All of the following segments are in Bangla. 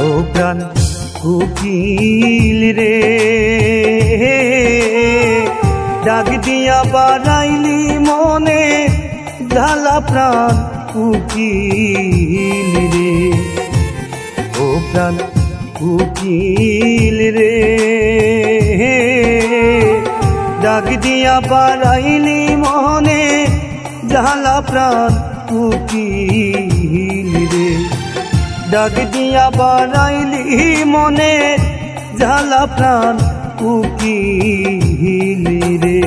ও প্রাণ কুকিল রে। ডাক দিয়া বাড়াইলি মনে, ঢালা প্রাণ কুকিল রে। ও প্রাণ কুকিল রে। ডাক দিয়া বাড়াইলি মনে, ঢালা প্রাণ কুকিল রে। ডাক দিয়া বাড়াইলি মনে ঝালা প্রাণ উকিলি রে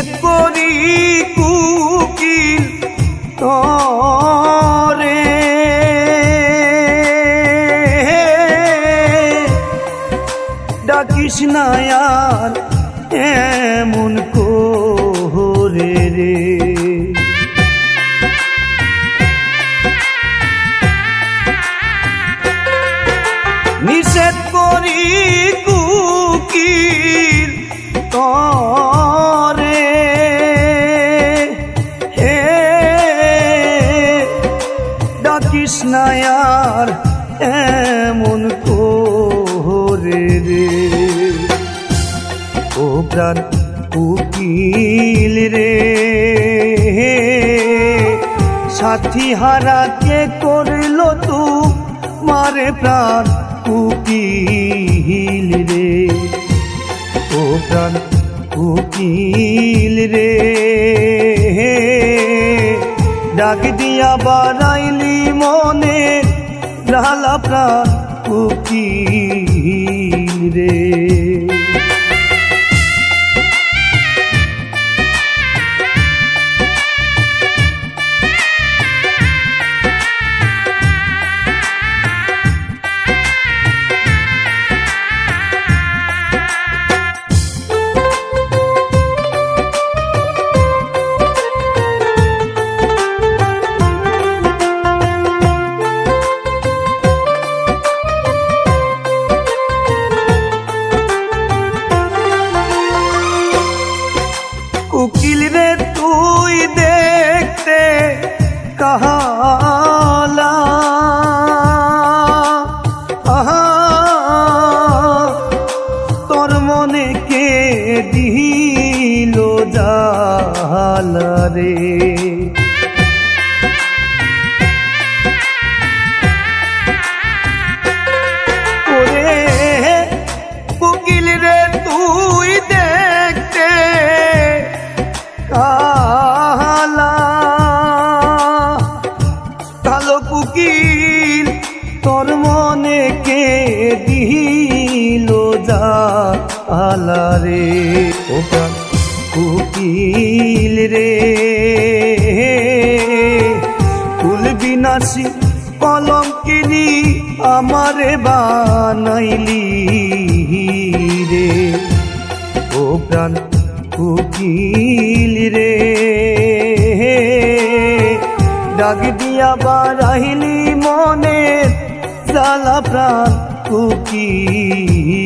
নিষেধ করি কুকিল তরে। ডাকিস না এমন করে রে। প্রাণ উকিল রে। সাথী হারাকে করল তু মারে প্রাণ উকিল রে। ও প্রাণ উকিল রে। ডাক দিয়া বাড়াইলি মনে, লালা প্রাণ উকিল রে। আহা, তোর মনে কে দিল জালা রে রে, ও কুকিল রে। কুল বিনাশী কলঙ্কিনী আমারে বানাইলি রে। ও প্রাণ কুকিল রে। ডাক দিয়া বাড়াইলি মনে জ্বালা প্রাণ কুকিল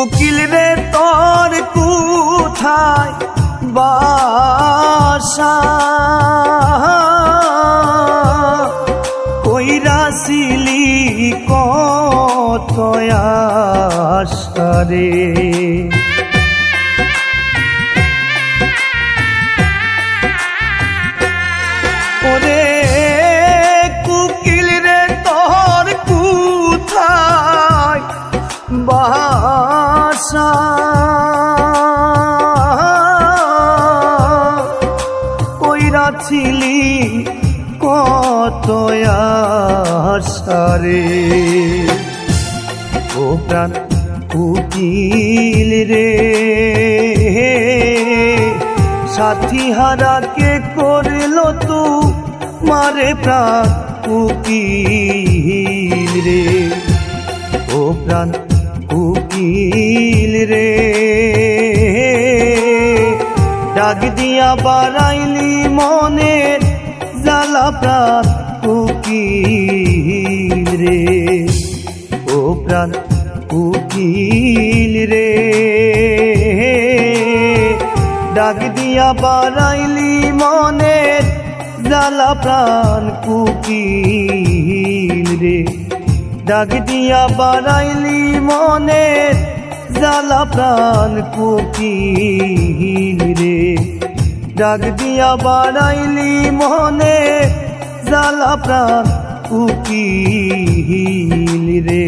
কোকিল রে তোর কোথায় বাসা? কইরাসিলি কতয়াসারে ওরে রে বা আশারে ও প্রাণ উকিল রে। সাথী হারাকে করল তু? মারে প্রাণ উকিল রে। ও প্রাণ উকিল রে। ডাক দিয়া বাড়াইলি মনের জ্বালা প্রাণ ও প্রাণ উকিল রে। ডাক দিয়া বাড়াইলি মনের জ্বালা প্রাণ কুকিল রে। ডাক দিয়া বাড়াইলি মনের জ্বালা প্রাণ কুকিল রে। ডাক দিয়া বাড়াইলি মনে জ্বালা প্রাণ উকিল রে।